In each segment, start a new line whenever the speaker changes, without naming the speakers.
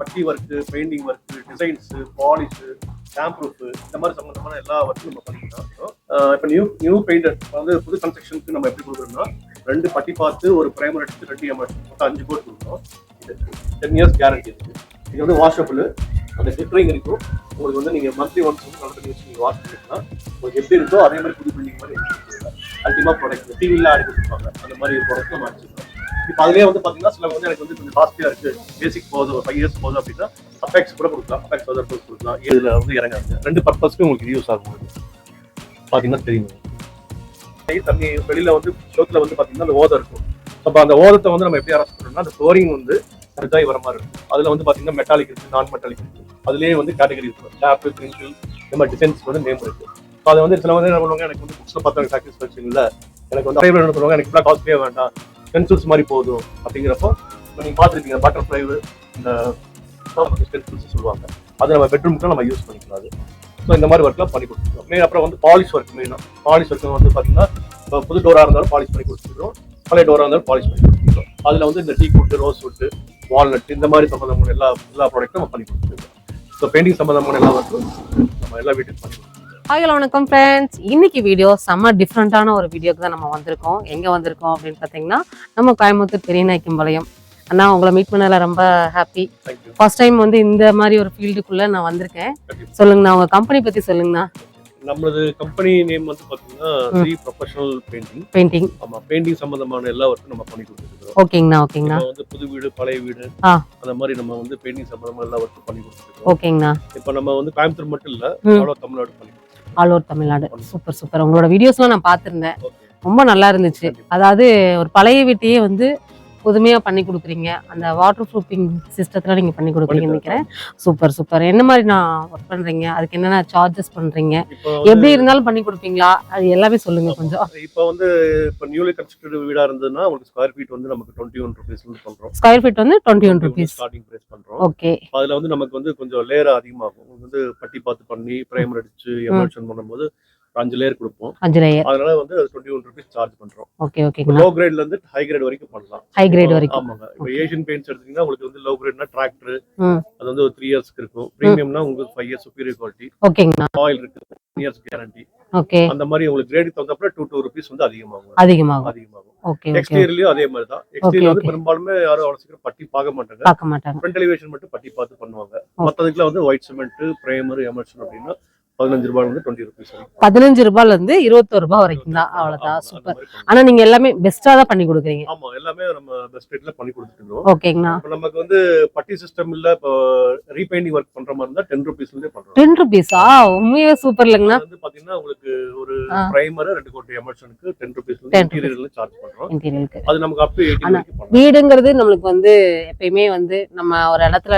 Putty work painting work designs polish damp proof இந்த மாதிரி சம்மந்தமான எல்லா ஒர்க்கும் நம்ம பண்ணிக்கலாம் இப்போ நியூ நியூ பெயிண்டர் வந்து புது கன்ஸ்ட்ரக்ஷனுக்கு நம்ம எப்படி கொடுக்குறோம்னா ரெண்டு பட்டி பார்த்து ஒரு பிரைமர் அடிச்சு ரெண்டு எம்எஸ் மொத்தம் அஞ்சு கோட் கொடுக்குறோம் இது டென் இயர்ஸ் கேரண்டி இருக்கு இது வந்து வாஷபிள் அந்த கிளிட்டரிங் இருக்கும். உங்களுக்கு வந்து நீங்கள் மந்த்லி ஒன்ஸ் வந்து நல்ல தண்ணி வச்சு வாஷ் பண்ணிக்கலாம். உங்களுக்கு எப்படி இருக்கோ அதே மாதிரி புது பில்டிங் மாதிரி அல்டிமா ப்ராடக்ட் டிவிலாம் ஆடி கொடுத்துருப்பாங்க அந்த மாதிரி ப்ராடக்ட் நம்ம அடிச்சுக்கலாம் இப்போ அதுலேயே வந்து பார்த்தீங்கன்னா சில வந்து எனக்கு வந்து கொஞ்சம் காஸ்ட்லியாக இருக்கு. பேசிக் போகுது ஒரு ஃபைவ் இயர்ஸ் போகுது அப்படின்னா அபெக்ஸ் கூட கொடுக்கலாம். அபெக்ஸ் அதர் கொடுக்கலாம். இதில் வந்து இறங்காது ரெண்டு பர்பஸ்க்கு உங்களுக்கு யூஸ் ஆகும் பார்த்தீங்கன்னா தெரியும். தண்ணி- தண்ணி வெளியில் வந்து ஷோத்தில் வந்து பார்த்தீங்கன்னா அந்த ஓதம் இருக்கும். அப்போ அந்த ஓதத்தை வந்து நம்ம எப்படி அரெஸ்ட் பண்ணோம்னா அந்த ஃப்ளோரிங் வந்து இதாகி வர மாதிரி இருக்கும். அதில் வந்து பார்த்தீங்கன்னா மெட்டாலிக் இருக்குது நான் மெட்டாலிக் இருக்குது அதுலேயே வந்து கேட்டகரி இருக்கும். ஷாப்பு கிரிங்கிள் இந்த மாதிரி டிசைன்ஸ் வந்து நேம் இருக்குது ஸோ அதை வந்து சில வந்து என்ன பண்ணுவாங்க எனக்கு வந்து புக்ஸில் பார்த்தா சாட்டிஸ்ஃபேக்ஷன் இல்லை. எனக்கு வந்து அரைவர் என்ன பண்ணுவாங்க எனக்கு ஃபுல்லாக காஸ்ட்லியாக வேண்டாம். பென்சில்ஸ் மாதிரி போதும் அப்படிங்கிறப்போ இப்போ நீங்கள் பார்த்துருக்கீங்க பட்டர்ஃப்ளை இந்த பென்சில்ஸ் சொல்லுவாங்க. அதை நம்ம பெட்ரூம்க்கு நம்ம யூஸ் பண்ணிக்கலாம் அது. ஸோ இந்த மாதிரி ஒர்க்லாம் பண்ணி கொடுத்துருக்கோம். மெயின் அப்புறம் வந்து பாலிஷ் ஒர்க் மெயினாக பாலிஷ் ஒர்க் வந்து பார்த்தீங்கன்னா இப்போ புது டோராக இருந்தாலும் பாலிஷ் பண்ணி கொடுத்துருக்கோம். பழைய டோராக இருந்தாலும் பாலிஷ் பண்ணி கொடுத்துருக்கோம். அதில் வந்து இந்த teak wood rosewood walnut இந்த மாதிரி சம்மந்தமான எல்லா எல்லா ப்ராடக்ட்டும் நம்ம பண்ணி கொடுத்துருக்கோம். ஸோ பெயிண்டிங் சம்மந்தமான எல்லா ஒர்க்கும் நம்ம எல்லா வீட்டுக்கும் பண்ணி கொடுத்துருக்கோம்.
ஹலோ வணக்கம் ஃப்ரெண்ட்ஸ் இன்னைக்கு வீடியோ செம்ம டிஃப்ரெண்ட்டான ஒரு வீடியோக்கு தான் நம்ம வந்திருக்கோம். எங்கே வந்திருக்கோம் அப்படின்னு பார்த்தீங்கன்னா நம்ம கோயம்புத்தூர் பெரியநாய்க்கம்பாளையம் அண்ணா உங்களை மீட் பண்ணல ரொம்ப ஹாப்பி ஃபர்ஸ்ட் டைம் வந்து இந்த மாதிரி ஒரு ஃபீல்டுக்குள்ள நான் வந்திருக்கேன். சொல்லுங்கண்ணா உங்க கம்பெனி பத்தி சொல்லுங்கண்ணா.
நம்மளது கம்பெனி நேம் வந்து பார்த்தீங்கன்னா ஸ்ரீ ப்ரொஃபஷனல் பெயிண்டிங்
பெயிண்டிங்
ஆமா பெயிண்டிங் சம்பந்தமான எல்லா ஒர்க்கும் நம்ம பண்ணி கொடுத்துருக்கோம்
ஓகேங்கண்ணா ஓகேங்கண்ணா.
வந்து புது வீடு பழைய வீடு. அந்த மாதிரி நம்ம வந்து பெயிண்டிங் சம்பந்தமா எல்லா ஒர்க்கும் பண்ணி கொடுத்துருக்கோம்
ஓகேங்கண்ணா.
இப்போ நம்ம வந்து கோயம்புத்தூர் மட்டும் இல்ல தமிழ்நாடு பண்ணி
all over Tamil Nadu. Super super. உங்களோட வீடியோஸ்லாம் நான் பார்த்துருந்தேன். ரொம்ப நல்லா இருந்துச்சு. அதாவது ஒரு பழைய வீட்டையே வந்து புதுமையா பண்ணி கொடுக்குறீங்க. அந்த வாட்டர் ப்ரூஃபிங் சிஸ்டத்துல நீங்க பண்ணி கொடுக்குறீங்கன்னு நினைக்கிறேன். Super super. என்ன மாதிரி நான் ஒர்க் பண்றீங்க? அதுக்கு என்னென்ன சார்ஜஸ் பண்றீங்க?
இப்போ
எப்படி இருந்தாலும் பண்ணி கொடுப்பீங்களா? அது எல்லாமே சொல்லுங்க கொஞ்சம்.
இப்போ வந்து இப்போ நியூலி கன்ஸ்ட்ரக்டட் வீடா இருந்ததுன்னா உங்களுக்கு ஸ்கொயர் ஃபீட் வந்து நமக்கு டுவெண்ட்டி ஒன் ருபீஸ் பண்றோம்
ஸ்கொயர் ஃபீட் வந்து twenty one rupees
starting price பண்றோம்.
ஓகே
அதுல வந்து நமக்கு வந்து கொஞ்சம் லேயர் அதிகமாகும். உங்களுக்கு வந்து பட்டி பார்த்து பண்ணி பிரைமர் அடிச்சு எமர்ஷன் பண்ணும்போது அஞ்சு லேயர் கொடுப்போம்.
அஞ்சு லேயர்
அதனால வந்து டுவெண்ட்டி ஒன் ருபீஸ் சார்ஜ் பண்றோம்.
ஓகே ஓகேங்கண்ணா
லோ கிரேட்ல இருந்து ஹை கிரேட் வரைக்கும் பண்ணலாம்.
ஹை கிரேட் வரைக்கும்.
ஆமாங்க. இப்போ ஏஷியன் பெயிண்ட்ஸ் எடுத்தீங்கன்னா உங்களுக்கு வந்து லோ கிரேட்னா டிராக்டர். அது வந்து ஒரு த்ரீ இயர்ஸ்க்கு இருக்கும். ப்ரீமியம்னா உங்களுக்கு ஃபைவ் இயர்ஸ் சுப்பீரியர் குவாலிட்டி
ஓகேங்கண்ணா
ஆயில் இருக்கு இயர்ஸ் கேரண்டி
ஓகே
அந்த மாதிரி உங்களுக்கு கிரேட் தகுந்தப்பல டூ டூ ருபீஸ் வந்து அதிகமாகும்.
அதிகமாகும்.
அதிகமாகும்.
ஓகே ஓகே
எக்ஸ்டீரியர்லயும் அதே மாதிரி தான் எக்ஸ்டீரியர் வந்து. பெரும்பாலுமே யாரும் அவ்வளவு சீக்கிரம் பட்டி பார்க்க மாட்டாங்க.
பார்க்க மாட்டாங்க.
ஃப்ரண்ட் எலிவேஷன் மட்டும் பட்டி பார்த்து பண்ணுவாங்க. மத்ததுக்குலாம் வந்து ஒயிட் சிமெண்ட் பிரைமர் எமர்ஷன் அப்படின்னா பதினஞ்சு ரூபாய் வந்து டுவெண்ட்டி ருபீஸ்
பதினஞ்சு ரூபாய்ல இருந்து இருபத்தொரு ரூபாய் வரைக்கும் தான் அவ்வளவுதான். சூப்பர் ஆனா நீங்க எல்லாமே பெஸ்டா தான் பண்ணி கொடுக்குறீங்க.
ஆமா எல்லாமே நம்ம பெஸ்ட் ரேட்ல பண்ணி கொடுத்துட்டு இருக்கோம்.
ஓகேங்கண்ணா.
நமக்கு வந்து பட்டி சிஸ்டம் இல்ல இப்போ ரீபெயிண்டிங் ஒர்க் பண்ற மாதிரி இருந்தா டென் ருபீஸ்ல இருந்தே பண்றோம்.
டென் ருபீஸா உண்மையே சூப்பர் இல்லைங்கண்ணா.
வந்து பாத்தீங்கன்னா உங்களுக்கு ஒரு. பிரைமர் ரெண்டு கோடி எமர்ஷனுக்கு டென் ருபீஸ்ல
10
இருந்து இன்டீரியர்ல சார்ஜ் பண்றோம். அது நமக்கு அப் டு
வீடுங்கிறது நம்மளுக்கு வந்து எப்பயுமே வந்து நம்ம ஒரு இடத்துல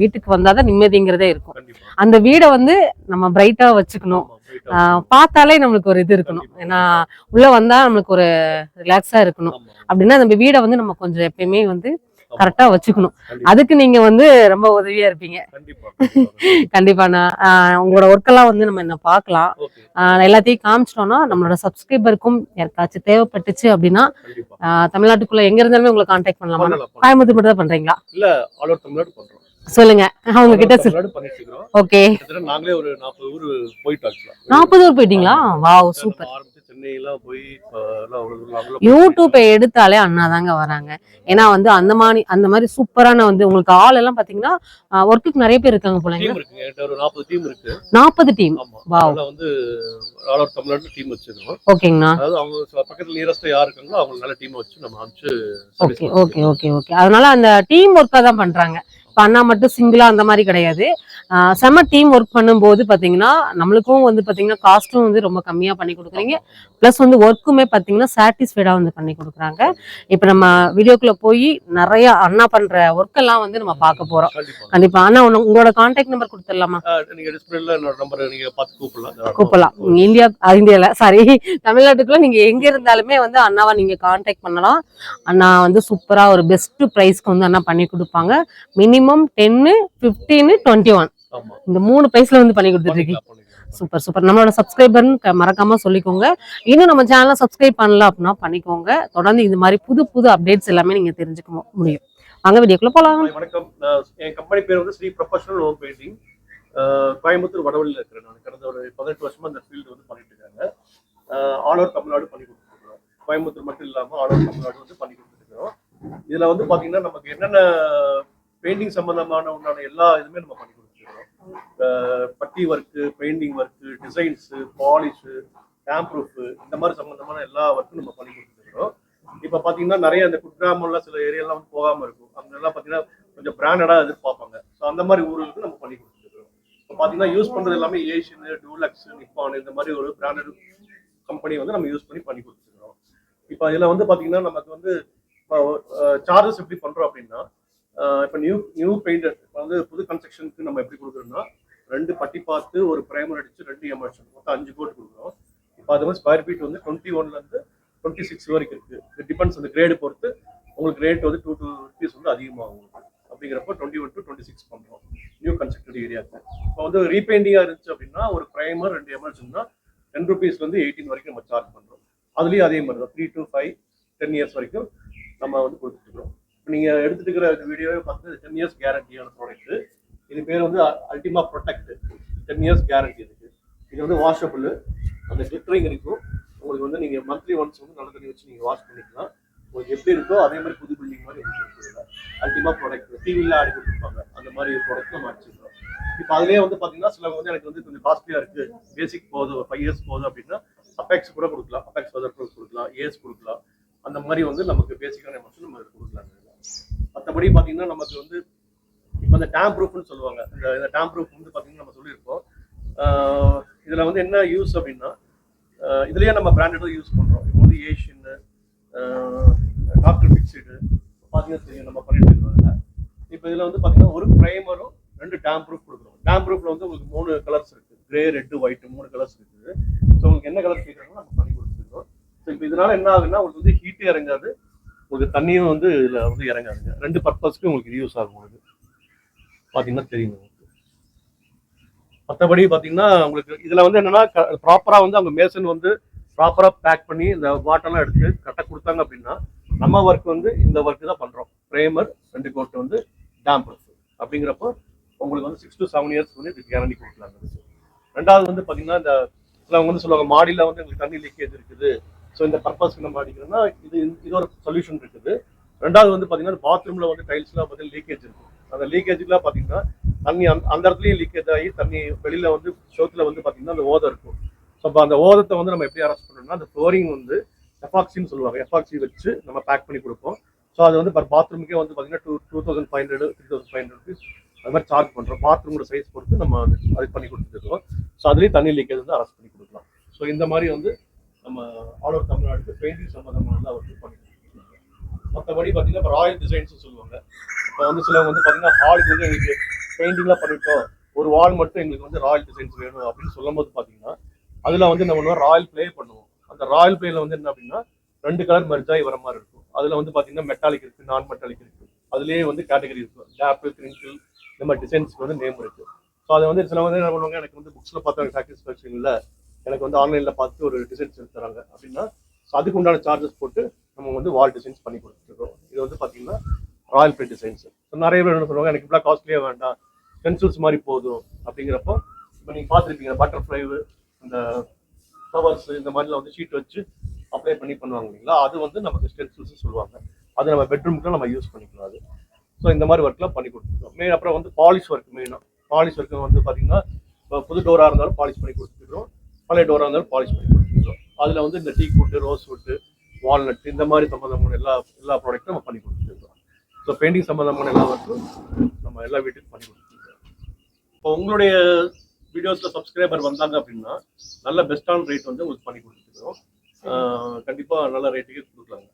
வீட்டுக்கு வந்தாதான் நிம்மதிங்கிறதே இருக்கும். அந்த வீடை வந்து நம்ம பிரைட்டா வச்சுக்கணும். பார்த்தாலே நம்மளுக்கு ஒரு இது இருக்கணும். ஏன்னா உள்ள வந்தா நம்மளுக்கு ஒரு ரிலாக்ஸா இருக்கணும். அப்படின்னா நம்ம வீடை வந்து நம்ம கொஞ்சம் எப்பயுமே வந்து. கரெக்டா வச்சுக்கணும். அதுக்கு நீங்க வந்து ரொம்ப உதவியா இருப்பீங்க.
கண்டிப்பா கண்டிப்பா.
கண்டிப்பாண்ணா உங்களோட ஒர்க்கெல்லாம் வந்து நம்ம என்ன பார்க்கலாம். எல்லாத்தையும் காமிச்சிட்டோம்னா நம்மளோட சப்ஸ்கிரைபருக்கும் யாருக்காச்சும் தேவைப்பட்டுச்சு அப்படின்னா தமிழ்நாட்டுக்குள்ள எங்க இருந்தாலுமே உங்களை காண்டாக்ட் பண்ணலாமா. கோயம்புத்தூர் மட்டும் தான் பண்றீங்களா?
ஆல் ஓவர் தமிழ்நாடு பண்றோம்.
சொல்லுங்க. அவங்க கிட்ட ஓகே.
நாங்களே ஒரு நாற்பது ஊர் போயிட்டு ஆச்சுலாம்.
நாற்பது ஊர் போயிட்டீங்களா? Wow super. யூடியூப்பை எடுத்தாலே அண்ணா தாங்க வராங்க. ஏன்னா வந்து அந்த மாதிரி அந்த மாதிரி சூப்பரான வந்து உங்களுக்கு ஆள் எல்லாம் பாத்தீங்கன்னா ஒர்க்குக்கு நிறைய பேர் இருக்காங்க
ஒரு நாற்பது டீம். அதனால வந்து ஆல் ஓவர் தமிழ்நாடு டீம் வச்சிருக்கோம்.
ஓகேங்கண்ணா.
அதாவது அவங்க ச- பக்கத்துல நியரஸ்டா யார் இருக்காங்களோ அவங்க நல்ல டீம் வச்சு நம்ம அனுப்பிச்சு
ஓகே ஓகே ஓகே ஓகே. அதனால அந்த டீம் ஒர்க்காக தான் பண்றாங்க. இப்போ அண்ணா மட்டும் சிங்கிளா அந்த மாதிரி கிடையாது. ஆஹ் செம டீம் ஒர்க் பண்ணும்போது பாத்தீங்கன்னா நம்மளுக்கும் வந்து பாத்தீங்கன்னா காஸ்ட்டும் வந்து ரொம்ப கம்மியா பண்ணி கொடுக்குறீங்க. ப்ளஸ் வந்து ஒர்க்குமே பாத்தீங்கன்னா சாட்டிஸ்ஃபைடா வந்து பண்ணி கொடுக்குறாங்க. இப்போ நம்ம வீடியோக்குள்ள போய் நிறைய அண்ணா பண்ற ஒர்க் எல்லாம் வந்து நம்ம பார்க்க போறோம்.
கண்டிப்பா.
கண்டிப்பா. அண்ணா உங்களோட கான்டாக்ட் நம்பர் கொடுத்துடலாமா?
கூப்பிடலாம்.
இந்தியா அஹ் இந்தியால சாரி தமிழ்நாட்டுக்குள்ள நீங்க எங்க இருந்தாலுமே வந்து அண்ணாவை நீங்க காண்டாக்ட் பண்ணலாம். அண்ணா வந்து சூப்பரா ஒரு பெஸ்ட் ப்ரைஸ்க்கு வந்து அண்ணா பண்ணி கொடுப்பாங்க. மினிமம் டென்னு ஃபிஃப்டீனு டுவெண்ட்டி ஒன் இந்த மூணு ப்ரைஸ்ல வந்து பண்ணி கொடுத்துட்டு இருக்கீங்க. Super super. நம்மளோட சப்ஸ்கிரைபர்னு மறக்காம சொல்லிக்கோங்க. இன்னும் நம்ம சேனலை சப்ஸ்கிரைப் பண்ணல அப்படின்னா பண்ணிக்கோங்க. தொடர்ந்து இது மாதிரி புது புது அப்டேட்ஸ் எல்லாமே நீங்க தெரிஞ்சுக்க முடியும். வாங்க வீடியோக்குள்ள போலாம்.
வணக்கம். என் கம்பெனி பேர் வந்து Sri professional home painting Coimbatore வடவழியில் இருக்கிறேன் நான். கடந்த ஒரு பதினெட்டு வருஷமா இந்த ஃபீல்டு வந்து பண்ணிட்டு இருக்காங்க. ஆல் ஓவர் தமிழ்நாடு பண்ணி கொடுத்துருக்கோம். கோயம்புத்தூர் மட்டும் இல்லாமல் ஆல் ஓவர் தமிழ்நாடு வந்து பண்ணி கொடுத்துருக்கோம். இதுல வந்து பாத்தீங்கன்னா நமக்கு என்னென்ன பெயிண்டிங் சம்பந்தமான உண்டான எல்லா இதுவுமே நம்ம பண்ணி கொடுத்துருக்கோம் putty work painting work designs polish damp proof இந்த மாதிரி சம்பந்தமான எல்லா ஒர்க்கும் நம்ம பண்ணி கொடுத்துருக்கோம் இப்போ பார்த்தீங்கன்னா நிறைய இந்த குக்கிராமம்லாம் சில ஏரியாலாம் வந்து போகாமல் இருக்கும். அங்கெல்லாம் பார்த்தீங்கன்னா கொஞ்சம் பிராண்டடாக எதிர்பார்ப்பாங்க. ஸோ அந்த மாதிரி ஊர்களுக்கு நம்ம பண்ணி கொடுத்துருக்கோம் இப்போ பார்த்தீங்கன்னா யூஸ் பண்ணுறது எல்லாமே ஏஷியன் டூலக்ஸ் நிப்பான் இந்த மாதிரி ஒரு பிராண்டட் கம்பெனி வந்து நம்ம யூஸ் பண்ணி பண்ணி கொடுத்துருக்கோம் இப்போ இதில் வந்து பார்த்தீங்கன்னா நமக்கு வந்து சார்ஜஸ் எப்படி பண்ணுறோம் அப்படின்னா இப்போ நியூ நியூ பெயிண்டர் இப்போ வந்து புது கன்ஸ்ட்ரக்ஷனுக்கு நம்ம எப்படி கொடுக்குறோம்னா ரெண்டு பட்டி பார்த்து ஒரு பிரைமர் அடிச்சு ரெண்டு எமர்ஷன் மொத்தம் அஞ்சு கோட் கொடுக்குறோம் இப்போ அது மாதிரி ஸ்கொயர் ஃபீட் வந்து டுவெண்ட்டி ஒன்லேருந்து டுவெண்ட்டி சிக்ஸ் வரைக்கும் இருக்குது டிபெண்ட்ஸ் அந்த கிரேடு பொறுத்து. உங்களுக்கு ரேட் வந்து டூ டூ ருபீஸ் வந்து அதிகமாகும். அப்படிங்கிறப்போ அப்படிங்கிறப்ப twenty one to twenty six பண்ணுறோம் நியூ கன்ஸ்ட்ரக்டட் ஏரியாவுக்கு இப்போ வந்து ரீபெயிண்டிங்காக இருந்துச்சு அப்படின்னா ஒரு ப்ரைமர் ரெண்டு எமர்ஜென்ட்னா டென் ருபீஸ்லேருந்து எயிட்டீன் வரைக்கும் நம்ம சார்ஜ் பண்ணுறோம் அதுலேயும் அதே மாதிரி தான். Three to five ten years வரைக்கும் நம்ம வந்து கொடுத்துருக்குறோம் நீங்கள் எடுத்துட்டு இருக்கிற வீடியோவே பார்த்து டென் இயர்ஸ் கேரண்டியான ப்ராடக்ட் இது பேர் வந்து Ultima protect ten years guarantee இருக்கு. இது வந்து வாஷபிள் அந்த கிளிட்டரிங் இருக்கும். உங்களுக்கு வந்து நீங்கள் மந்த்லி ஒன்ஸ் வந்து நல்ல தண்ணி வச்சு நீங்கள் வாஷ் பண்ணிக்கலாம். உங்களுக்கு எப்படி இருக்கோ அதே மாதிரி புது பில்டிங் மாதிரி உங்களுக்கு அல்டிமா ப்ராடக்ட் டிவியில் ஆடி கொடுத்துருப்பாங்க அந்த மாதிரி ப்ராடக்ட் நம்ம அடிச்சிருக்கோம். இப்போ அதுலேயே வந்து பார்த்தீங்கன்னா சிலவங்க வந்து எனக்கு வந்து கொஞ்சம் காஸ்ட்லியாக இருக்குது பேசிக் போதும் ஃபைவ் இயர்ஸ் போதும் அப்படின்னா அப்பெக்ஸ் கூட கொடுக்கலாம். அப்பெக்ஸ் வெதர் கொடுக்கலாம். ஏஸ் கொடுக்கலாம். அந்த மாதிரி வந்து நமக்கு பேசிக்கான எமோஷன் நம்ம கொடுக்கலாங்க கொடுக்கலாம். மற்றபடி பார்த்தீங்கன்னா நமக்கு வந்து இப்போ இந்த டேம் ப்ரூஃப்னு சொல்லுவாங்க. இந்த இந்த டேம் ப்ரூஃப் வந்து பார்த்தீங்கன்னா நம்ம சொல்லியிருக்கோம். இதில் வந்து என்ன யூஸ் அப்படின்னா இதுலேயே நம்ம பிராண்டட் யூஸ் பண்ணுறோம் இப்போ வந்து ஏஷியன்னு டாக்டர் ஃபிக்ஸடு பார்த்தீங்கன்னா தெரியும் நம்ம பண்ணிட்டு இருக்காங்க இப்போ இதில் வந்து பார்த்தீங்கன்னா ஒரு ப்ரைமரும் ரெண்டு டேம் ப்ரூஃப் கொடுக்குறோம் டேம் ப்ரூஃபில் வந்து உங்களுக்கு மூணு கலர்ஸ் இருக்குது கிரே ரெட்டு ஒயிட் மூணு கலர்ஸ் இருக்குது ஸோ உங்களுக்கு என்ன கலர் கேட்குறாங்களோ நம்ம பண்ணி கொடுத்துருக்கோம். ஸோ இப்போ இதனால என்ன ஆகுதுன்னா உங்களுக்கு வந்து ஹீட்டு இறங்காது. உங்களுக்கு தண்ணியும் வந்து இதில் வந்து இறங்காதுங்க. ரெண்டு பர்பஸ்க்கு உங்களுக்கு யூஸ் ஆகும் உங்களுக்கு. பார்த்தீங்கன்னா தெரியும் உங்களுக்கு. மற்றபடி பார்த்தீங்கன்னா உங்களுக்கு இதில் வந்து என்னன்னா ப்ராப்பராக வந்து அவங்க மேசன் வந்து ப்ராப்பராக பேக் பண்ணி இந்த வாட்டர்லாம் எடுத்து கரெக்டாக கொடுத்தாங்க அப்படின்னா நம்ம ஒர்க் வந்து இந்த ஒர்க் தான் பண்ணுறோம் பிரேமர் ரெண்டு கோட் வந்து டேம்பர்ஸ் அப்படிங்கிறப்போ உங்களுக்கு வந்து சிக்ஸ் டு செவன் இயர்ஸ் வந்து இதுக்கு கேரண்டி கொடுக்கலாங்க. ரெண்டாவது வந்து பார்த்தீங்கன்னா இந்த சிலவங்க வந்து சொல்லுவாங்க மாடியில் வந்து எங்களுக்கு தண்ணி லீக்கேஜ் இருக்குது. ஸோ இந்த பர்பஸ்க்கு நம்ம அடிக்கிறோம்னா இது இது ஒரு சொல்யூஷன் இருக்குது. ரெண்டாவது வந்து பார்த்தீங்கன்னா பாத்ரூமில் வந்து டைல்ஸ்லாம் பார்த்தீங்கன்னா லீக்கேஜ் இருக்கும் அந்த லீக்கேஜ்லாம் பார்த்தீங்கன்னா தண்ணி அந்த அந்த இடத்துலையும் லீக்கேஜ் ஆகி தண்ணி வெளியில் வந்து ஷோத்தில் வந்து பார்த்தீங்கன்னா அந்த ஓதம் இருக்கும். ஸோ அப்போ அந்த ஓதத்தை வந்து நம்ம எப்படி அரெஸ்ட் பண்ணணும்னா அந்த ஃப்ளோரிங் வந்து எஃபாக்சின்னு சொல்லுவாங்க. எஃபாக்சி வச்சு நம்ம பேக் பண்ணி கொடுப்போம். ஸோ அது வந்து பர் பாத்ரூமுக்கே வந்து பார்த்தீங்கன்னா two two thousand five hundred three thousand five hundred rupees அது மாதிரி சார்ஜ் பண்ணுறோம் பாத்ரூமோட சைஸ் பொறுத்து நம்ம அது அது பண்ணி கொடுத்துருக்கோம் ஸோ அதுலேயும் தண்ணி லீக்கேஜ் வந்து அரெஸ்ட் பண்ணி கொடுக்கலாம். ஸோ இந்த மாதிரி வந்து நம்ம ஆல் ஓவர் தமிழ்நாட்டுக்கு பெயிண்டிங் சம்மந்தமானது வந்து பண்ணிட்டு மற்றபடி பார்த்தீங்கன்னா இப்போ ராயல் டிசைன்ஸ் சொல்லுவாங்க. இப்போ வந்து சிலவங்க வந்து பார்த்தீங்கன்னா ஹாலுக்கு வந்து எங்களுக்கு பெயிண்டிங்லாம் பண்ணிட்டோம். ஒரு வால் மட்டும் எங்களுக்கு வந்து ராயல் டிசைன்ஸ் வேணும் அப்படின்னு சொல்லும் போது பார்த்தீங்கன்னா அதில் வந்து என்ன பண்ணுவோம்? ராயல் ப்ளே பண்ணுவோம். அந்த ராயல் ப்ளேல வந்து என்ன அப்படின்னா ரெண்டு கலர் மெர்ஜாய் வர மாதிரி இருக்கும். அதில் வந்து பார்த்தீங்கன்னா மெட்டாலிக் இருக்குது நான் மெட்டாலிக் இருக்குது அதுலேயே வந்து கேட்டகரி இருக்கும். டேப்பு கிரிங்கிள் இந்த மாதிரி டிசைன்ஸ்க்கு வந்து நேம் இருக்குது ஸோ அதை வந்து சில வந்து என்ன பண்ணுவாங்க? எனக்கு வந்து புக்ஸில் பார்த்தா சாட்டிஸ்ஃபேக்ஷன் இல்லை. எனக்கு வந்து ஆன்லைனில் பார்த்து ஒரு டிசைன்ஸ் எடுத்து தராங்க. அப்படின்னா ஸோ அதுக்கு உண்டான சார்ஜஸ் போட்டு நம்ம வந்து வால் டிசைன்ஸ் பண்ணி கொடுத்துருக்கோம். இது வந்து பார்த்தீங்கன்னா ராயல் பிரிண்ட் டிசைன்ஸ் ஸோ நிறைய பேர் என்ன சொல்லுவாங்க எனக்கு இப்படிலாம் காஸ்ட்லியாக வேண்டாம். பென்சில்ஸ் மாதிரி போதும். அப்படிங்கிறப்போ இப்போ நீங்கள் பார்த்துருப்பீங்க பட்டர்ஃப்ளை இந்த ஃப்ளவர்ஸ் இந்த மாதிரிலாம் வந்து ஷீட் வச்சு அப்ளை பண்ணி பண்ணுவாங்க இல்லைங்களா? அது வந்து நமக்கு ஸ்டென்சில்ஸ் சொல்லுவாங்க. அது நம்ம பெட்ரூமுக்கு நம்ம யூஸ் பண்ணிக்கலாம் அது. ஸோ இந்த மாதிரி ஒர்க்லாம் பண்ணி கொடுத்துருக்கோம். மெயின் அப்புறம் வந்து பாலிஷ் ஒர்க் மெயினாக பாலிஷ் ஒர்க் வந்து பார்த்தீங்கன்னா இப்போ புது டோராக இருந்தாலும் பாலிஷ் பண்ணி கொடுத்துருக்கோம் பழைய டோராக இருந்தாலும் பாலிஷ் பண்ணி கொடுத்துருக்கோம் அதில் வந்து இந்த டீ கூட்டு ரோஸ் வுட்டு வால்நட் இந்த மாதிரி சம்மந்தமான எல்லா எல்லா ப்ராடக்ட்டும் நம்ம பண்ணி கொடுத்துருக்கோம். ஸோ பெயிண்டிங் சம்மந்தமான எல்லா ஒர்க்கும் நம்ம எல்லா வீட்டுக்கும் பண்ணி கொடுத்துருக்கோம். இப்போ உங்களுடைய வீடியோஸில் சப்ஸ்கிரைபர் வந்தாங்க அப்படின்னா நல்ல பெஸ்ட்டான ரேட் வந்து உங்களுக்கு பண்ணி கொடுத்துருக்கோம். கண்டிப்பாக நல்ல ரேட்டுக்கு கொடுக்கலாங்க.